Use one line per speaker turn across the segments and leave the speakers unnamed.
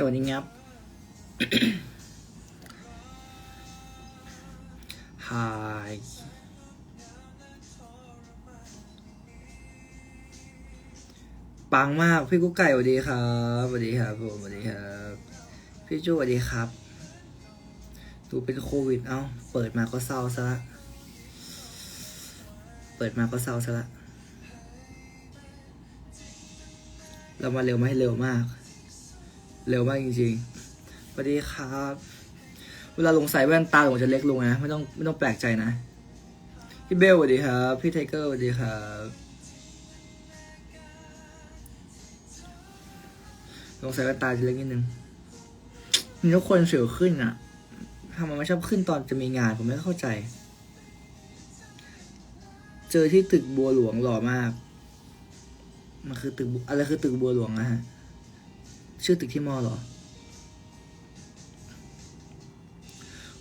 สวัสดีครับฮายปังมาก พี่กุ๊กไก่สวัสดีครับสวัสดีครับผมสวัสดีครับ พี่จูสวัสดีครับ ดูเป็นโควิด เอ้า เปิดมาก็เศร้าซะละ เปิดมาก็เศร้าซะละ เรามาเร็วไหมเร็วมาก เร็วมากจริงๆสวัสดีครับ เวลาลงใส่แว่นตาผมจะเล็กลงนะ ไม่ต้องไม่ต้องแปลกใจนะ พี่เบลสวัสดีครับ พี่ไทเกอร์สวัสดีครับลงใส่แว่นตาจะเล็กนิดนึงมีทุกคนเสียวขึ้นอะทำไมไม่ชอบขึ้นตอนจะมีงานผมไม่เข้าใจ เจอที่ตึกบัวหลวงหล่อมาก มันคือตึกอะไรคือตึกบัวหลวงนะฮะ ชื่อตึกที่มอหรอ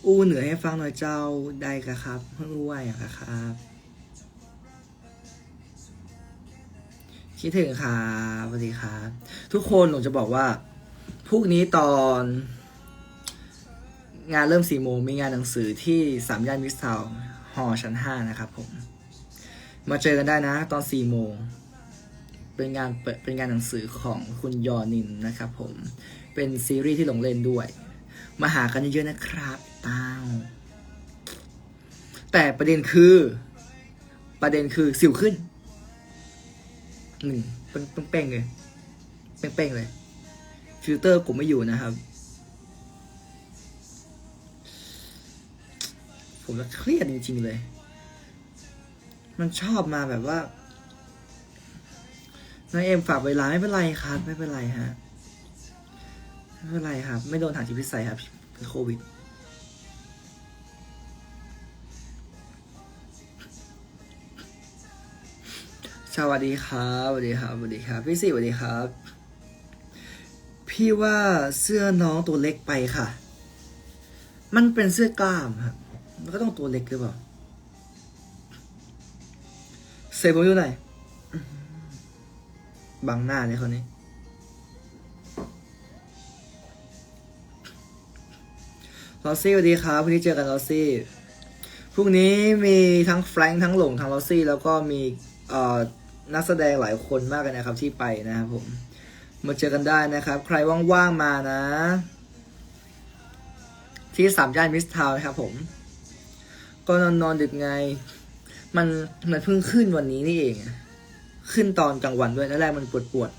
อู้เหนือให้ฟังหน่อยเจ้าได้กะครับเพิ่งรู้ว่าอย่างกะครับ คิดถึงครับสวัสดีครับ ทุกคนหนูจะบอกว่าพรุ่งนี้ตอน งานเริ่มสี่โมงมีงานหนังสือที่สามย่านมิสทาวน์หอชั้นห้านะครับผม มาเจอกันได้นะ ตอนสี่โมง เป็นงานเปิดเป็นงานหนังสือของคุณยอนินนะครับผมเป็นซีรีส์ที่หลงเล่นด้วย มาหากันเยอะๆนะครับต้าวแต่ประเด็นคือ ประเด็นคือสิวขึ้นหนึ่งเป้งเป้งๆเลยเป้งๆเลย ฟิลเตอร์กูไม่อยู่นะครับ ผมจะเครียดจริงๆเลย มันชอบมาแบบว่า น้องเอ็มฝากเวลาไม่เป็นไรครับ ไม่เป็นไรฮะไม่เป็นไรครับ ไม่โดนถังชีวิตใส่ครับเป็นโควิดสวัสดีครับสวัสดีครับสวัสดีครับ พี่สี่สวัสดีครับ พี่ว่าเสื้อน้องตัวเล็กไปค่ะ มันเป็นเสื้อกล้ามครับมันก็ต้องตัวเล็กหรือเปล่าเซฟผมอยู่ไหนอย บังหน้าเนี่ยคนนี้ ลอซี่สวัสดีครับพรุ่งนี้เจอกันลอซี่ พรุ่งนี้มีทั้งแฟรงค์ทั้งหลงทั้งลอซี่ แล้วก็มีเอ่อนักแสดงหลายคนมากเลยนะครับที่ไปนะครับผมมาเจอกันได้นะครับ ใครว่างๆมานะ ที่สามย่านมิสทาวน์นะครับผม ก็นอนนอนดึกไง มันมันเพิ่งขึ้นวันนี้นี่เอง ขึ้นตอนกลางวันด้วยแแรกมันปวดปวด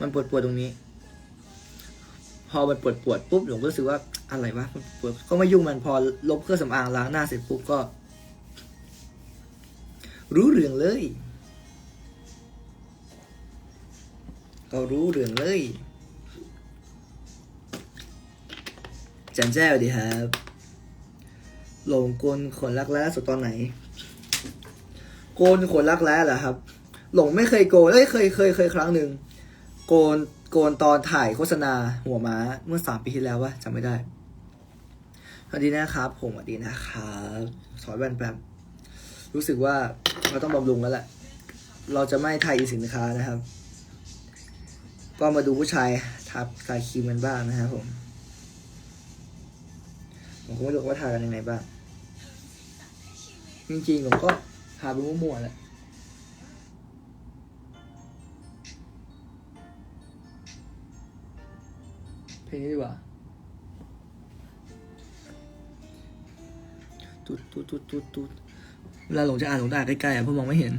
มันปวดปวดตรงนี้ พอมันปวดปวดปุ๊บหลงก็รู้สึกว่าอะไรวะมันปวดก็ไม่ยุ่งมันพอลบเครื่องสำอางล้างหน้าเสร็จปุ๊บก็ รู้เรื่องเลย ก็รู้เรื่องเลยจันแจ้วดีครับหลงกลขนรักแร้สุดตอนไหน โกนขนรักแร้เหรอครับ หลงไม่เคยโกนเอ้ยเคยเคยเคยครั้งหนึ่งโกนโกนตอนถ่ายโฆษณาหัวม้าเมื่อสามปีที่แล้ววะจำไม่ได้สวัสดีนะครับ ผมสวัสดีนะครับสอนแว่นแป๊บรู้สึกว่าเราต้องบำรุงแล้วแหละเราจะไม่ถ่ายอีสินค้านะครับ ก็มาดูผู้ชายทับทาครีมกันบ้างนะครับผมผมก็ไม่รู้ว่าทากันยังไงบ้างจริงๆผมก็ทาไปมั่วๆแหละ ลงนี้ดีกว่าตุ๊ดตุ๊ดตุ๊ดตุ๊ดตุ๊ดเวลาหลงจะอ่านหลงจะอ่านใกล้ๆอะเพราะมองไม่เห็น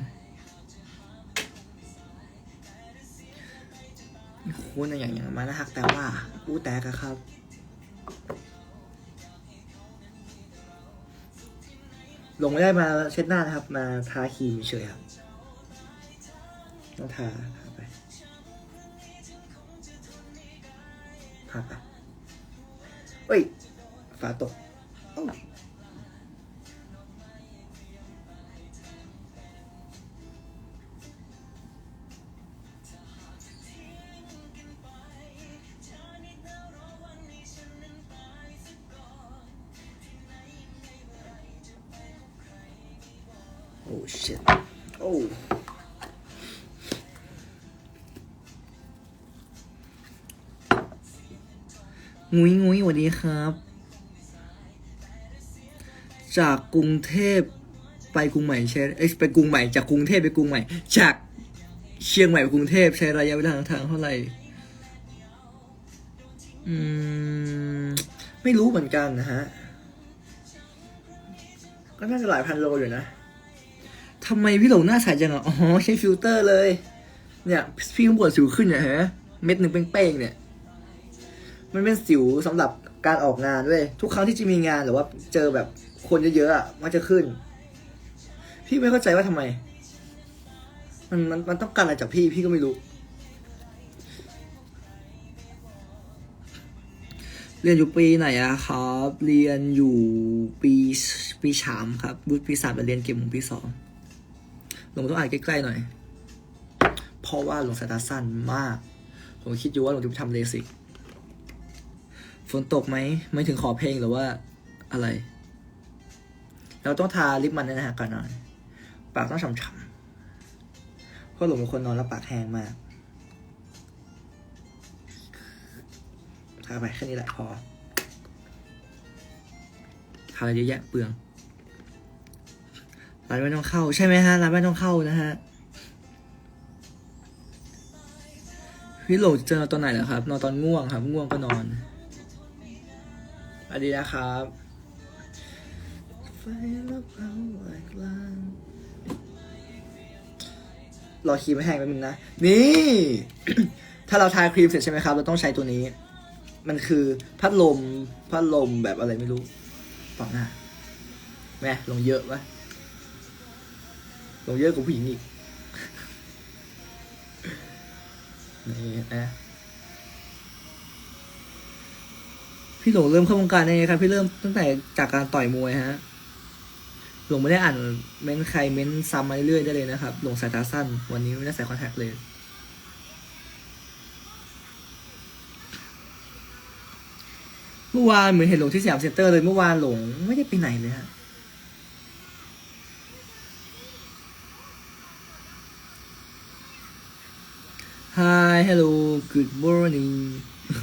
คุณอะอย่างอย่างมานะฮักแต่ว่าอู้แตกอะครับลงไม่ได้มาเช็ดหน้านะครับ มาทาครีมเฉยครับต้องทา เฮ้ยฝาตกโอ้ shit โอ้ งุ้ยงุ้ยสวัสดีครับ จากกรุงเทพไปกรุงใหม่ใช้เอ้ยไปกรุงใหม่จากกรุงเทพไปกรุงใหม่ จากเชียงใหม่ไปกรุงเทพใช้ระยะเวลาทางเท่าไหร่อืมไม่รู้เหมือนกันนะฮะก็น่าจะหลายพันโลอยู่นะทำไมพี่หลงหน้าใสจังอะอ๋อใช้ฟิลเตอร์เลย เนี่ยพี่ข้างบนสิวขึ้นเนี่ยฮะเม็ดหนึ่งเป้งๆเนี่ย มันเป็นสิวสำหรับการออกงานเว้ยทุกครั้งที่จะมีงานหรือว่าเจอแบบคนเยอะๆอะมันจะขึ้น พี่ไม่เข้าใจว่าทำไม มันมันมันต้องการอะไรจากพี่พี่ก็ไม่รู้ เรียนอยู่ปีไหนอะครับ เรียนอยู่ปีปีสามครับบุปีสามแต่เรียนเกมของปีสองหลงต้องอ่านใกล้ๆหน่อยเพราะว่าหลงสายตาสั้นมาก ผมคิดอยู่ว่าหลงจะไปทำเลสิก ฝนตกไหมไม่ถึงขอเพลงหรือว่าอะไร เราต้องทาลิปมันนะฮะก่อนนอน ปากต้องฉ่ำๆเพราะหลงเป็นคนนอนแล้วปากแห้งมากทาไปแค่นี้แหละพอทาอะไรเยอะแยะเปลืองร้านไม่ต้องเข้า ใช่ไหมฮะร้านไม่ต้องเข้านะฮะพี่โหลจะนอนตอนไหนเหรอครับ นอนตอนง่วงครับ ง่วงก็นอน วัสดีนะครับเผาไหลกลางรอครีมแห้งแป๊บนึงนะ นี่ ถ้าเราทาครีมเสร็จใช่ไหมครับ เราต้องใช้ตัวนี้ มันคือพัดลม พัดลมแบบอะไรไม่รู้ต่อหน้าแม่ลงเยอะปะลงเยอะกว่าผู้หญิงอีก นี่นะ พี่หลงเริ่มเข้าวงการได้ไงครับ พี่เริ่มตั้งแต่จากการต่อยมวยฮะ หลงไม่ได้อ่านเม้นใครเม้นซ้ำมาเรื่อยๆได้เลยนะครับ หลงสายตาสั้น วันนี้ไม่ได้ใส่คอนแทคเลย เมื่อวานเหมือนเห็นหลงที่สยามเซ็นเตอร์เลยเมื่อวานหลงไม่ได้ไปไหนเลยฮะ Hi hello good morning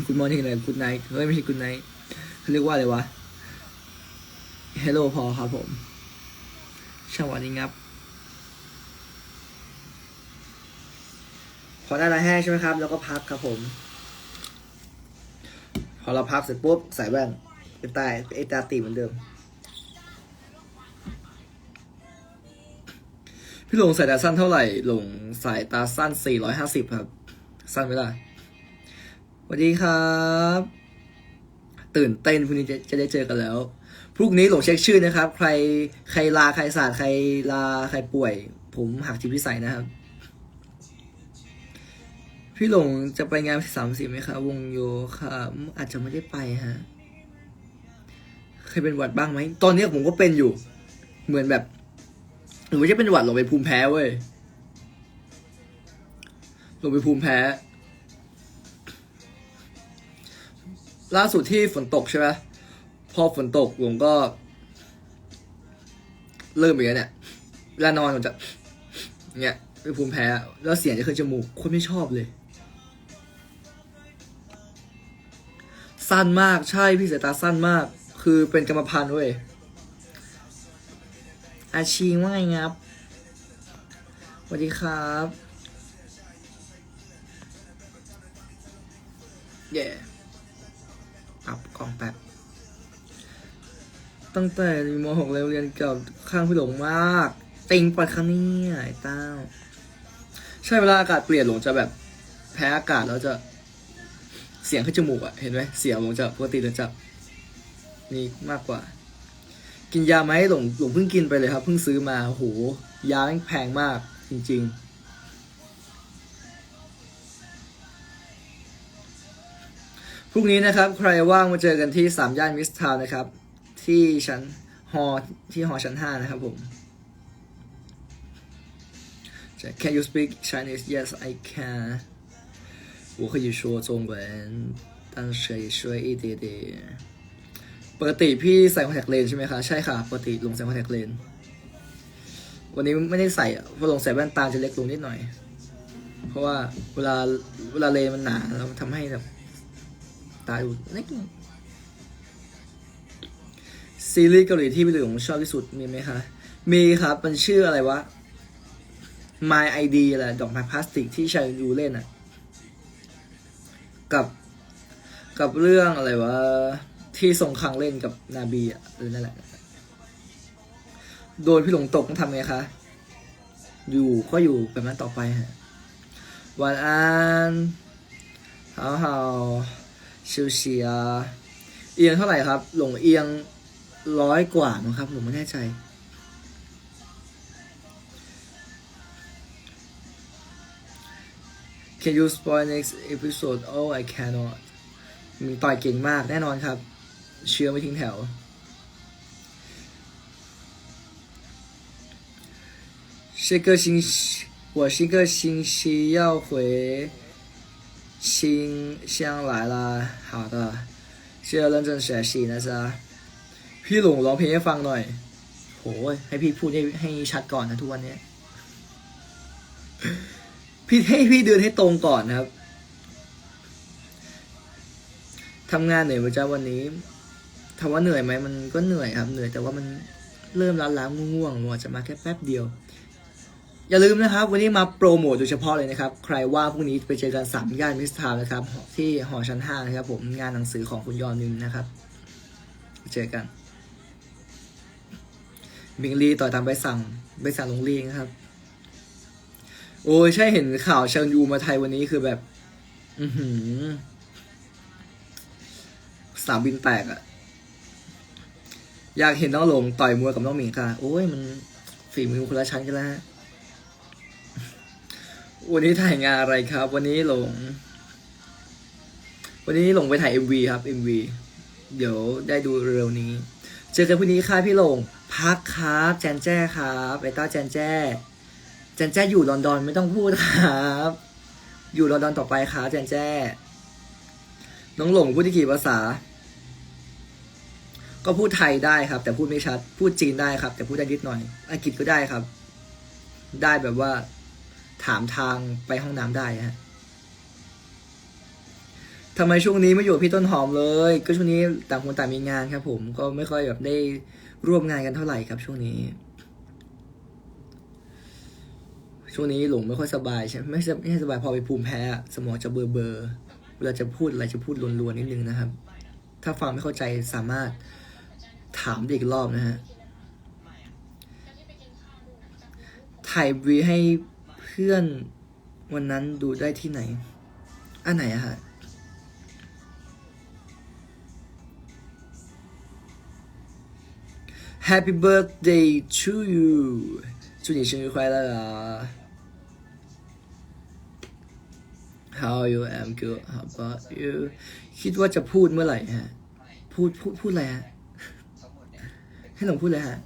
good morning อะไร good night เฮ้ยไม่ใช่ good night เขาเรียกว่าอะไรวะ hello พอครับผมสวัสดีครับ พอได้ละแห้งใช่ไหมครับ แล้วก็พักครับผม พอเราพักเสร็จปุ๊บใส่แว่นเป็นตาไอตาตีเหมือนเดิม พี่หลงสายตาสั้นเท่าไหร่หลงสายตาสั้น 450 ครับ สั้นไหมล่ะส วัสดีครับ ตื่นเต้นพรุ่งนี้จะจะได้เจอกันแล้ว พรุ่งนี้หลงเช็คชื่อนะครับ ใครใครลาใครศาสาดใครลาใครป่วย ผมหักจิตพิสัยนะครับ พี่หลงจะไปงานสามสิบไหมครับ วงโยค่ะอาจจะไม่ได้ไปฮะเคยเป็นหวัดบ้างไหม ตอนนี้ผมก็เป็นอยู่ เหมือนแบบหนูไม่ใช่เป็นหวัดหรอกเป็นภูมิแพ้เว้ยหลงเป็นภูมิแพ้ ล่าสุดที่ฝนตกใช่ไหมพอฝนตกหลงก็ เริ่มอีกแล้วเนี่ยเวลานอนมันจะเนี่ยเป็นภูมิแพ้แล้วเสียงจะขึ้นจมูกคนไม่ชอบเลย สั้นมากใช่พี่สายตาสั้นมาก คือเป็นกรรมพันธุ์เว้ยอาชีว่าไงครับสวัสดีครับเย่ปรับกล้องแป๊บตั้งแต่มหกเลยเรียนกับข้างพี่หลงมากติงปัดครั้งนี้ไอ้เต้า ใช่เวลาอากาศเปลี่ยนหลงจะแบบ แพ้อากาศแล้วจะ เสียงขึ้นจมูกอะเห็นไหมเสียงหลงจะปกติจะจะนี่มากกว่า กินยาไหมหลงหลงเพิ่งกินไปเลยครับเพิ่งซื้อมาโอ้โหยาแม่งแพงมากจริง ๆ พรุ่งนี้นะครับ ใครว่างมาเจอกันที่สามย่านมิสทาวน์นะครับ ที่ชั้นฮอที่ฮอชั้นห้านะครับผม Can you speak Chinese? Yes, I can. 我可以说中文，但是也说一点点。ปกติพี่ใส่คอนแทคเลนส์ใช่ไหมคะ ใช่ค่ะ ปกติลงใส่คอนแทคเลนส์วันนี้ไม่ได้ใส่อะเพราะลงใส่แว่นตาจะเล็กลงนิดหน่อย เพราะว่าเวลาเวลาเลนส์มันหนาแล้วมันทำให้แบบ ตายอุดนี่ซีรีส์เกาหลีที่พี่หลงชอบที่สุดมีไหมคะ มีครับ มันชื่ออะไรวะ My ID อะไรดอกไม้พลาสติกที่ชายดูเล่นอะกับ กับเรื่องอะไรวะ ที่ทรงคังเล่นกับนาบีอะหรือนั่นแหละ โดนพี่หลงตกต้องทำไงคะ อยู่ก็อยู่แบบนั้นต่อไปฮะวันอันฮ好好。 休息啊เอียงเท่าไหร่ครับ หลงเอียงร้อยกว่ามั้งครับ หลงไม่แน่ใจ Can you spoil next episode Oh I cannot มีต่อยเก่งมากแน่นอนครับ เชื่อไม่ทิ้งแถว 这个星期，我这个星期要回 新乡来了。好的，需要认真学习นะจ๊ะพี่หลงร้องเพลงให้ฟังหน่อยโหยให้พี่พูดให้ให้ชัดก่อนนะทุกวันเนี้ย พี่ให้พี่เดินให้ตรงก่อนนะครับทำงานเหนื่อยไหมจ๊ะวันนี้ถามว่าเหนื่อยไหมมันก็เหนื่อยครับ เหนื่อยแต่ว่ามันเริ่มล้าๆง่วงๆหนูอาจจะมาแค่แป๊บเดียว อย่าลืมนะครับ วันนี้มาโปรโมทโดยเฉพาะเลยนะครับ ใครว่าพรุ่งนี้ไปเจอกันสามย่านมิสทาวน์นะครับ ที่หอชั้นห้านะครับ ผมงานหนังสือของคุณยอนึงนะครับ เจอกันบิงลีต่อยตามใบสั่งใบสั่งลงลีนะครับ โอ้ยใช่เห็นข่าวเชิญยูมาไทยวันนี้คือแบบ อือหือสามบินแตกอะอยากเห็นน้องหลงต่อยมวยกับน้องหมิงค่ะ โอ้ยมันฝีมือคนละชั้นกันแล้วฮะ วันนี้ถ่ายงานอะไรครับ วันนี้หลง วันนี้หลงไปถ่าย MV ครับ MV เดี๋ยวได้ดูเร็วนี้ เจอกันพรุ่งนี้ค่ะพี่หลง พักครับแจนแจ้ครับไอต้าแจนแจ้แจนแจ้อยู่ลอนดอนไม่ต้องพูดครับ อยู่ลอนดอนต่อไปครับแจนแจ้ น้องหลงพูดที่กี่ภาษา ก็พูดไทยได้ครับ แต่พูดไม่ชัด พูดจีนได้ครับ แต่พูดได้นิดหน่อย อังกฤษก็ได้ครับ ได้แบบว่า ถามทางไปห้องน้ำได้ฮะทำไมช่วงนี้ไม่อยู่พี่ต้นหอมเลย ก็ช่วงนี้ต่างคนต่างมีงานครับ ผมก็ไม่ค่อยแบบได้ร่วมงานกันเท่าไหร่ครับ ช่วงนี้ ช่วงนี้หลงไม่ค่อยสบายใช่ไหมไม่ไม่สบายพอไปภูมิแพ้สมองจะเบลอเบลอๆเวลาจะพูดอะไรจะพูดลวนๆนิดนึงนะครับ ถ้าฟังไม่เข้าใจสามารถถามอีกรอบนะฮะถ่ายวีให้ พื่อนวันนั้นดูได้ที่ไหน อันไหนอะฮะ Happy birthday to you 祝你生日快乐啊 How you am good How about you คิดว่าจะพูดเมื่อไหร่ฮะ พูดพูดพูดอะไรฮะ ให้หลงพูดเลยฮะ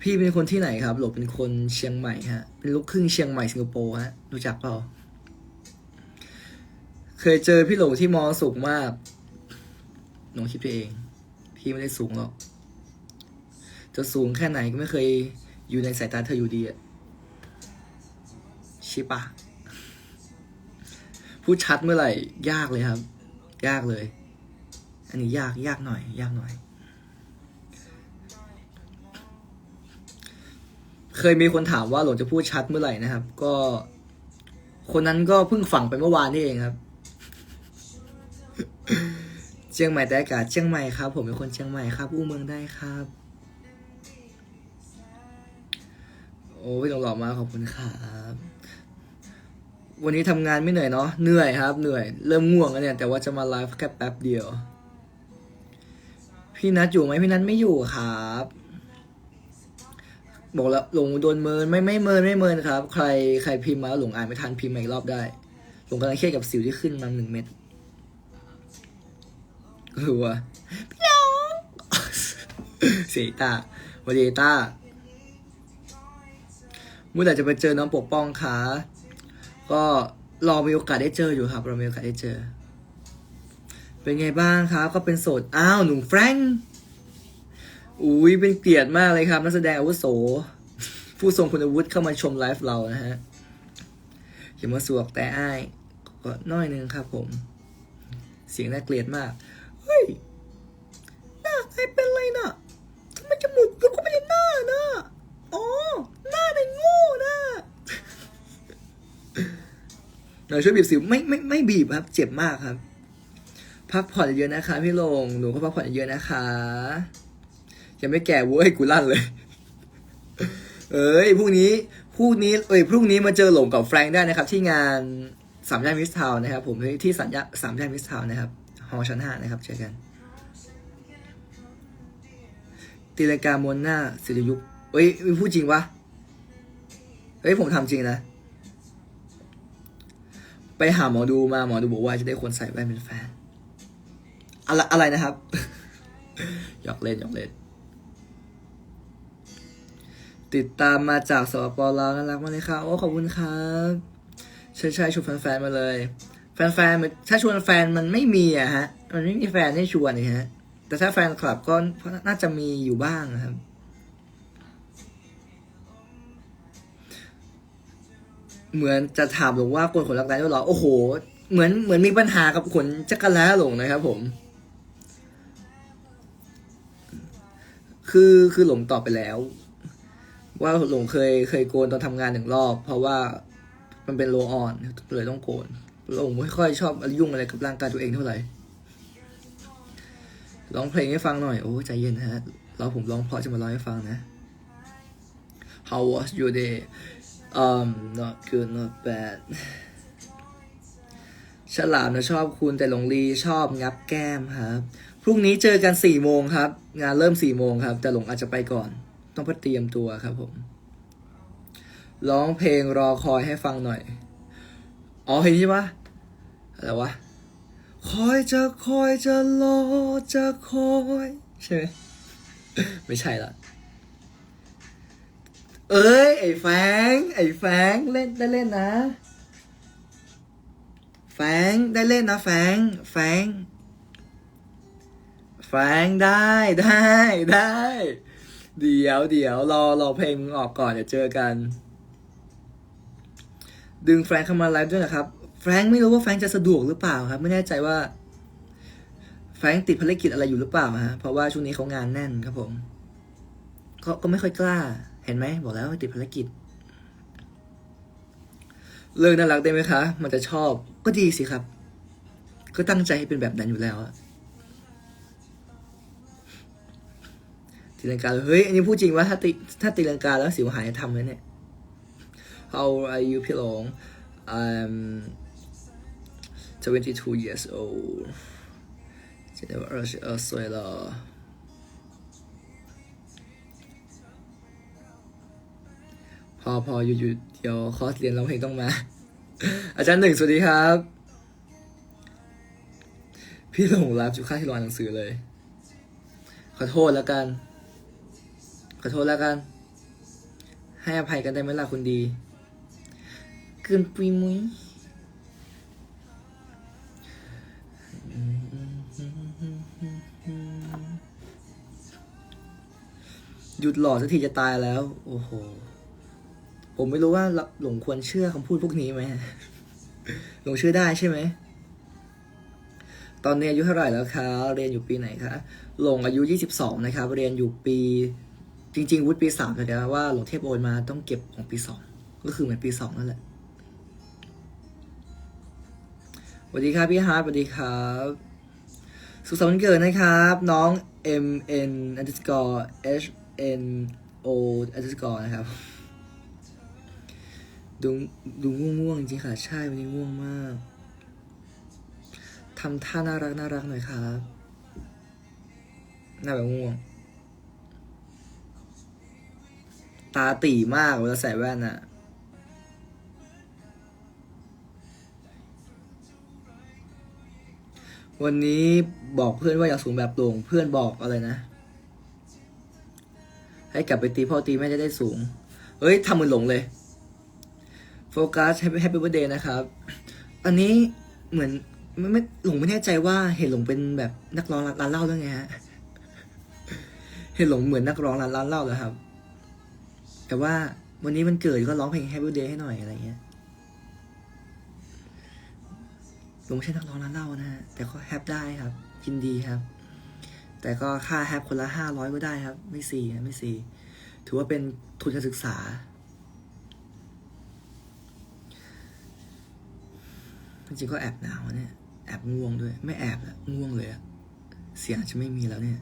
พี่เป็นคนที่ไหนครับ หลบเป็นคนเชียงใหม่ฮะ เป็นลูกครึ่งเชียงใหม่สิงคโปร์ฮะ รู้จักเปล่า เคยเจอพี่หลงที่มอสูงมากหลงคิดไปเอง พี่ไม่ได้สูงหรอก จะสูงแค่ไหนก็ไม่เคยอยู่ในสายตาเธออยู่ดีอะชิปะพูดชัดเมื่อไหร่ ยากเลยครับ ยากเลย อันนี้ยากยากหน่อย ยากหน่อย เคยมีคนถามว่าหลวงจะพูดชัดเมื่อไหร่นะครับ ก็ คนนั้นก็เพิ่งฝังไปเมื่อวานนี่เองครับ เชียงใหม่แต่อากาศเชียงใหม่ครับ ผมเป็นคนเชียงใหม่ครับอู้เมืองได้ครับ โอ้ยหลงหล่อมากขอบคุณครับวันนี้ทำงานไม่เหนื่อยเนาะเหนื่อยครับ เหนื่อย เริ่มง่วงแล้วเนี่ย แต่ว่าจะมาไลฟ์แค่แป๊บเดียว พี่นัทอยู่ไหมพี่นัทไม่อยู่ครับ บอกแล้วหลงโดนเมินไม่ไม่เมินไม่เมินครับ ใครใครพิมพ์มาแล้วหลงอ่านไม่ทันพิมพ์มาอีกรอบได้หลงกำลังเครียดกับสิวที่ขึ้นมาหนึ่งเม็ดคือว่าพี่น้องเสียตาวันดีตาเมื่อไหร่จะไปเจอน้องปกป้องคะก็รอมีโอกาสได้เจออยู่ครับรอมีโอกาสได้เจอ เป็นไงบ้างครับ ก็เป็นโสด อ้าว หนุ่มแฟรงค์ อุ้ยเป็นเกียรติมากเลยครับ นักแสดงอาวุโส ผู้ทรงคุณวุฒิเข้ามาชมไลฟ์เรานะฮะอย่ามาสวกแต่อ้ายก็น้อยนึงครับผม เสียงน่าเกลียดมาก เฮ้ยหน้าใครเป็นไรน่ะทำไมจมูกยุบก็ไม่ได้หน้านะอ๋อหน้าในง่นะหน่อยช่วยบีบสิวไม่ไม่ไม่บีบครับ เจ็บมากครับ พักผ่อนเยอะนะคะพี่ลงหนูก็พักผ่อนเยอะนะคะ ยังไม่แก่เว้ยกูลั่นเลย เอ้ยพรุ่งนี้พรุ่งนี้เอ้ยพรุ่งนี้มาเจอหลงกับแฟรงค์ได้นะครับ ที่งานสามย่านมิสทาวน์นะครับ ผมที่สัญญาสามย่านมิสทาวน์นะครับหอชั้นห้านะครับเจอกันตีลงกามวนหน้าสิริยุปเอ้ยพูดจริงวะเฮ้ยผมทำจริงนะ ไปหาหมอดูมาหมอดูบอกว่าจะได้คนใส่แว่นเป็นแฟน อะไรอะไรนะครับ หยอกเล่นหยอกเล่น ติดตามมาจากสปปลาวน่ารักมากเลยค่ะโอ้ขอบคุณครับใช่ใช่ชวนแฟนๆมาเลย แฟนๆมันถ้าชวนแฟนมันไม่มีอะฮะ มันไม่มีแฟนให้ชวนนี่ฮะ แต่ถ้าแฟนคลับก็น่าจะมีอยู่บ้างนะครับ เหมือนจะถามหลงว่าคนขนรักแร้ด้วยหรอโอ้โห เหมือนเหมือนมีปัญหากับขนจักรแล้หลงนะครับผมคือคือหลงตอบไปแล้ว ว่าหลงเคยเคยโกนตอนทำงานหนึ่งรอบ เพราะว่ามันเป็นโลออนเลยต้องโกนหลงไม่ค่อยชอบยุ่งอะไรกับร่างกายตัวเองเท่าไหร่ร้องเพลงให้ฟังหน่อย โอ้ใจเย็นนะฮะเราผมร้องเพราะจะมาร้องให้ฟังนะ How was your day um not good not bad ฉลามนะชอบคุณแต่หลงลีชอบงับแก้มครับ พรุ่งนี้เจอกันสี่โมงครับ งานเริ่มสี่โมงครับ แต่หลงอาจจะไปก่อน ต้องไปเตรียมตัวครับผม ร้องเพลงรอคอยให้ฟังหน่อย อ๋อเพลงนี้ใช่ปะอะไรวะ คอยจะคอยจะรอจะคอย ใช่ไหมไม่ใช่ละเอ้ย ไอ้แฟง ไอ้แฟงเล่นได้เล่นนะ แฟงได้เล่นนะ แฟง แฟง แฟงได้ได้ได้ เดี๋ยวเดี๋ยวรอรอเพลงมึงออกก่อนเดี๋ยวเจอกัน ดึงแฟรงค์เข้ามาไลฟ์ด้วยนะครับ แฟรงค์ไม่รู้ว่าแฟรงค์จะสะดวกหรือเปล่าครับ ไม่แน่ใจว่า แฟรงค์ติดภารกิจอะไรอยู่หรือเปล่าฮะเพราะว่าช่วงนี้เขางานแน่นครับผมก็ก็ไม่ค่อยกล้า เห็นไหมบอกแล้วว่าติดภารกิจ เลิกน่ารักได้ไหมคะ มันจะชอบก็ดีสิครับ ก็ตั้งใจให้เป็นแบบนั้นอยู่แล้วอะ ตีลังกาเฮ้ย อันนี้พูดจริงว่าถ้าตีถ้าตีลังกาแล้วสิวหายจะทำไหมเนี่ย How are you พี่หลง I'm 22 years old 现在我二十二岁了。พอพอหยุดหยุดเดี๋ยวคอร์สเรียนร้องเพลงต้องมา อาจารย์หนึ่งสวัสดีครับ พี่หลงรับจุค่าที่รออ่านหนังสือเลย ขอโทษแล้วกัน ขอโทษแล้วกัน ให้อภัยกันได้ไหมล่ะคุณดีเกินปุยมุ้ยหยุดหล่อสักทีจะตายแล้ว โอ้โห ผมไม่รู้ว่าหลงควรเชื่อคำพูดพวกนี้ไหมหลงเชื่อได้ใช่ไหม ตอนนี้อายุเท่าไหร่แล้วคะ เรียนอยู่ปีไหนคะ หลงอายุ 22 นะครับ เรียนอยู่ปี จริง ๆ วุฒิปีสามแต่ว่าหลวงเทพโอนมาต้องเก็บของปีสองก็คือเหมือนปีสองนั่นแหละสวัสดีครับพี่ฮาร์ดสวัสดีครับ สุขสันต์วันเกิดนะครับ น้อง M N underscore H N O underscore นะครับ ดูดูง่วงๆจริงค่ะ ใช่วันนี้ง่วงมากทำท่าน่ารักน่ารักหน่อยครับน้าแบบง่วง ตาตีมากเวลาใส่แว่นอะวันนี้บอกเพื่อนว่าอยากสูงแบบโด่งเพื่อนบอกอะไรนะ ให้กลับไปตีพ่อตีแม่จะได้สูง เฮ้ยทำมือหลงเลย โฟกัสแฮปปี้เบอร์เดย์นะครับ อันนี้เหมือนไม่ไม่หลงไม่แน่ใจว่าเห็นหลงเป็นแบบนักร้องร้านเหล้าด้วยไงฮะ เห็นหลงเหมือนนักร้องร้านเหล้าเลยครับ แต่ว่าวันนี้มันเกิดก็ร้องเพลง Happy Birthday ให้หน่อยอะไรเงี้ยลงไม่ใช่นักร้องร้านเหล้านะฮะ แต่ก็แฮปได้ครับยินดีครับ แต่ก็ค่าแฮปคนละห้าร้อยก็ได้ครับ ไม่สี่นะไม่สี่ถือว่าเป็นทุนการศึกษา จริงๆก็แอบหนาวเนี่ย แอบง่วงด้วย ไม่แอบละง่วงเลยอะเสียงจะไม่มีแล้วเนี่ย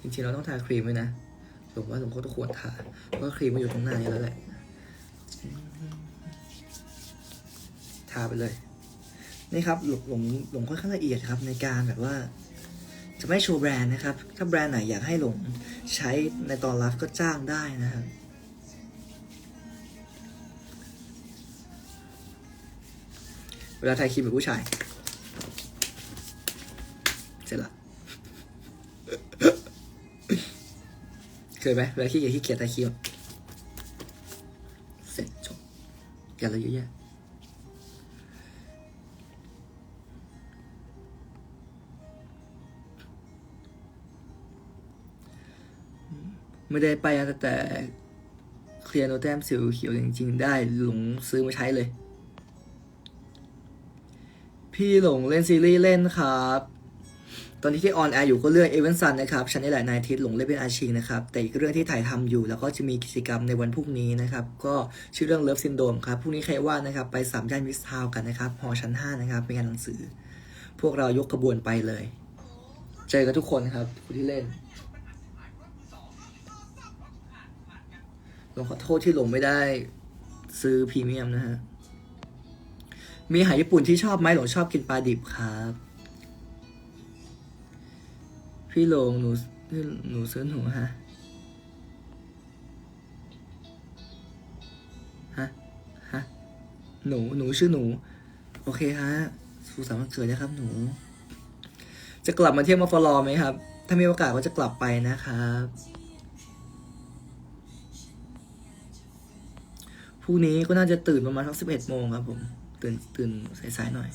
จริงๆเราต้องทาครีมไว้นะผมว่าผมก็ต้องควรทาเพราะว่าครีมมันอยู่ตรงหน้านี้แล้วแหละ ทาไปเลย นี่ครับหลงหลงหลงค่อนข้างละเอียดครับ ในการแบบว่า จะไม่โชว์แบรนด์นะครับ ถ้าแบรนด์ไหนอยากให้หลงใช้ในตอนไลฟ์ก็จ้างได้นะครับเวลาถ่ายคลิปแบบผู้ชาย เสร็จละ เคยไหมเวลาขี้เกียจขี้เกียจถ่ายคลิปเสร็จจบอย่าเยอะแยะไม่ได้ไปนะแต่แต่เคลียร์โนแต้มสิวเขียวจริงๆ ได้หลงซื้อมาใช้เลย พี่หลงเล่นซีรีส์เล่นครับ ตอนนี้ที่ออนแอร์อยู่ก็เรื่องเอเวนซันนะครับฉันนี่แหละนายทิศหลงเล่นเป็นอาชิงนะครับ แต่อีกเรื่องที่ถ่ายทำอยู่แล้วก็จะมีกิจกรรมในวันพรุ่งนี้นะครับ ก็ชื่อเรื่องเลิฟซินโดมครับพรุ่งนี้ใครว่านะครับ ไปสามย่านมิสทาวกันนะครับหอชั้นห้านะครับเป็นงานหนังสือ พวกเรายกกระบวนไปเลย เจอกันทุกคนครับคนที่เล่นหลงขอโทษที่หลงไม่ได้ซื้อพรีเมียมนะฮะมีอาหารญี่ปุ่นที่ชอบไหมหลงชอบกินปลาดิบครับ พี่หลงหนูหนูซื้อหนูฮะฮะฮะหนูหนูชื่อหนู โอเคฮะสุขสันต์วันเกิดนะครับ หนู จะกลับมาเที่ยวมาฟลอไหมครับ ถ้ามีโอกาสก็จะกลับไปนะครับพรุ่งนี้ก็น่าจะตื่นประมาณสักสิบเอ็ดโมงครับผม ตื่นตื่นสายๆหน่อย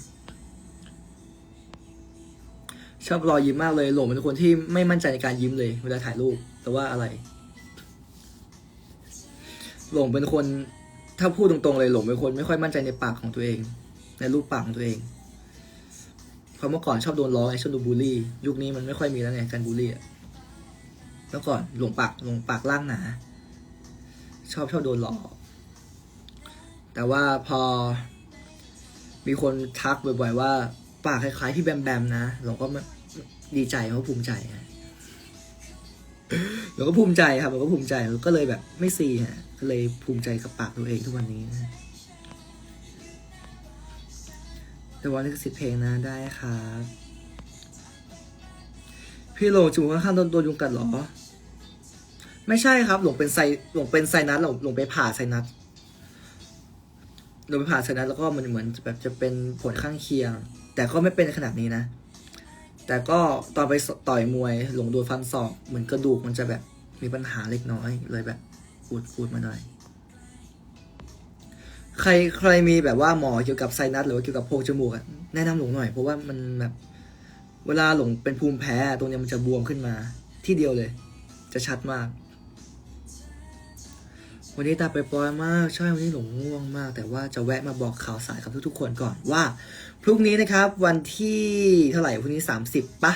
ชอบรอยยิ้มมากเลยหลงเป็นคนที่ไม่มั่นใจในการยิ้มเลยเวลาถ่ายรูป แต่ว่าอะไร หลงเป็นคน ถ้าพูดตรงๆเลยหลงเป็นคนไม่ค่อยมั่นใจในปากของตัวเอง ในรูปปากของตัวเองเพราะเมื่อก่อนชอบโดนล้อไงชอบโดนบูลลี่ ยุคนี้มันไม่ค่อยมีแล้วไงการบูลลี่อะเมื่อก่อนหลงปากหลงปากล่างหนาชอบชอบโดนล้อแต่ว่าพอ มีคนทักบ่อยๆว่า ปากคล้ายๆพี่แบมแบมนะเราก็ไดีใจเขาภูมิใจฮะเราก็ภูมิใจครับเราก็ภูมิใจเราก็เลยแบบไม่ซีฮะก็เลยภูมิใจกับปากตัวเองทุกวันนี้นะแต่วันนี้ก็สิทธิ์เพลงนะได้ครับพี่โลงจูข้างๆโดนโดนยุงกัดเหรอ ไม่ใช่ครับ หลงเป็นไซหลงเป็นไซนัสหลงหลงไปผ่าไซนัสโดนไปผ่าไซนัสแล้วก็มันเหมือนแบบจะเป็นผลข้างเคียง แต่ก็ไม่เป็นขนาดนี้นะ แต่ก็ตอนไปต่อยมวยหลงโดนฟันศอกเหมือนกระดูกมันจะแบบมีปัญหาเล็กน้อยเลยแบบปูดปูดมาหน่อย ใครใครมีแบบว่าหมอเกี่ยวกับไซนัสหรือว่าเกี่ยวกับโพรงจมูกอะแนะนำหลงหน่อยเพราะว่ามันแบบเวลาหลงเป็นภูมิแพ้ตรงนี้มันจะบวมขึ้นมา ที่เดียวเลย จะชัดมาก วันนี้ตาไปปลอยมาก ใช่ วันนี้หลงง่วงมาก แต่ว่าจะแวะมาบอกข่าวสารกับทุกๆคนก่อนว่า พรุ่งนี้นะครับ วันที่เท่าไหร่ พรุ่งนี้ 30ปะ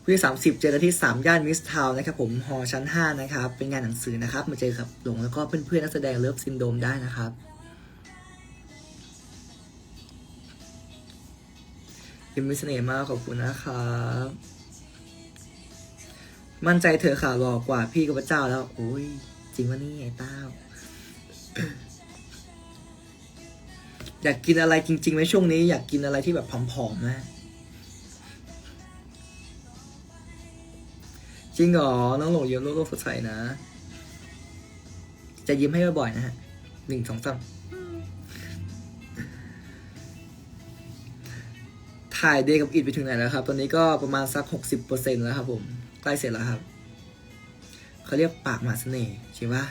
พรุ่งนี้ 30 เจอกันที่ 3 ย่านมิสทาวน์นะครับผมหอชั้น 5 นะครับ เป็นงานหนังสือนะครับ มาเจอกับหลงแล้วก็เพื่อนๆนักแสดงเลิฟซินโดมได้นะครับ ยิมมิสเสน่ห์มากขอบคุณนะครับมั่นใจเธอะค่ะหล่อกว่าพี่กับพระเจ้าแล้ว โอ้ย จริงวะนี่ไอ้เต้า อยากกินอะไรจริงๆไหมช่วงนี้ อยากกินอะไรที่แบบผอมๆนะจริงเหรอน้องหลงยิ้มโลกสดใสนะ จะยิ้มให้บ่อยๆนะฮะหนึ่งสองสามถ่ายเดย์กับอิดไปถึงไหนแล้วครับ ตอนนี้ก็ประมาณสักหกสิบเปอร์เซ็นแล้วครับผมใกล้เสร็จแล้วครับ เขาเรียกปากหมาเสน่ห์ใช่ปะ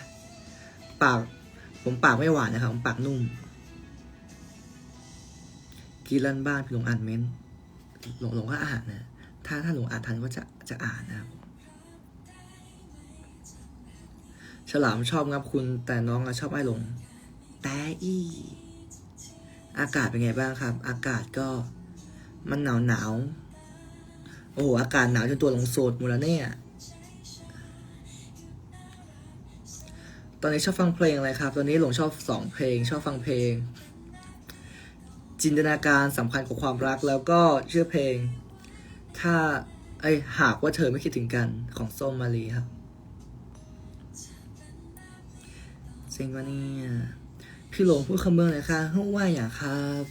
ปาก ผมปากไม่หวานนะครับ ผมปากนุ่มกีรันบ้านพี่หลงอ่านเม้นหลงหลงก็อ่านนะ ถ้าถ้าหลงอ่านทันก็จะจะอ่านนะครับ ฉลามชอบงับคุณแต่น้องอะชอบไอ้หลง แต่อีอากาศเป็นไงบ้างครับ อากาศก็มันหนาวหนาว โอ้โหอากาศหนาวจนตัวลงโสดหมดแล้วเนี่ย ตอนนี้ชอบฟังเพลงอะไรครับ ตอนนี้หลงชอบสองเพลง ชอบฟังเพลง จินตนาการสำคัญกว่าความรักแล้วก็ชื่อเพลง ถ้าไอหากว่าเธอไม่คิดถึงกันของส้มมาลีครับเซ็งวะเนี่ยพี่หลงพูดคำเมืองเลยค่ะห้ว่าอย่างครับ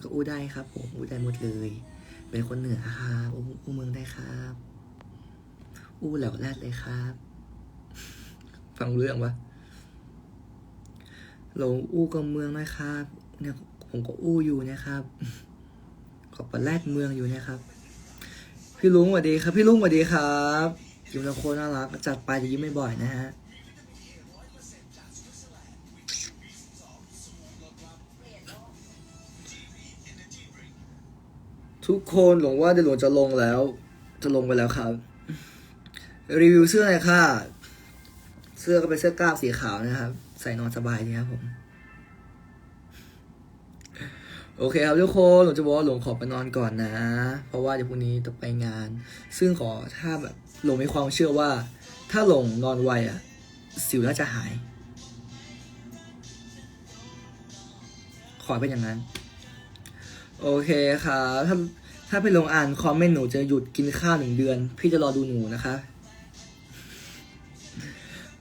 ก็อู้ได้ครับผมอู้ได้หมดเลย เป็นคนเหนือครับอู้เมืองได้ครับ อู้แหลวแรดเลยครับ ฟังเรื่องปะหลงอู้กับเมืองนะครับ เนี่ยผมก็อู้อยู่นะครับขอบปะแรดเมืองอยู่นะครับ พี่ลุงสวัสดีครับ พี่ลุงสวัสดีครับยิ้มแล้วโคตรน่ารักจัดไปจะยิ้มไม่บ่อยนะฮะทุกคนหลงว่าเดี๋ยวหลงจะลงแล้ว จะลงไปแล้วครับ รีวิวเสื้อหน่อยค่ะ สื้อก็เป็นเสื้อกล้ามสีขาวนะครับ ใส่นอนสบายดีครับผม โอเคครับทุกคนหลวงจะบอกว่าหลงขอไปนอนก่อนนะ เพราะว่าเดี๋ยวพรุ่งนี้ต้องไปงาน ซึ่งขอถ้าแบบหลวงมีความเชื่อว่า ถ้าหลงนอนไวอะสิวน่าจะหาย ขอเป็นอย่างนั้น โอเคครับถ้าถ้าไปลงอ่านคอมเมนต์หนูจะหยุดกินข้าวหนึ่งเดือน พี่จะรอดูหนูนะคะ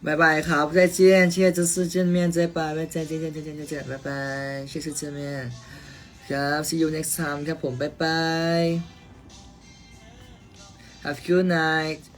บายบายครับ再见谢谢这次见面再拜拜再见再见再见再见拜拜谢谢见面ครับ see you next time ครับผมบายบาย have a good night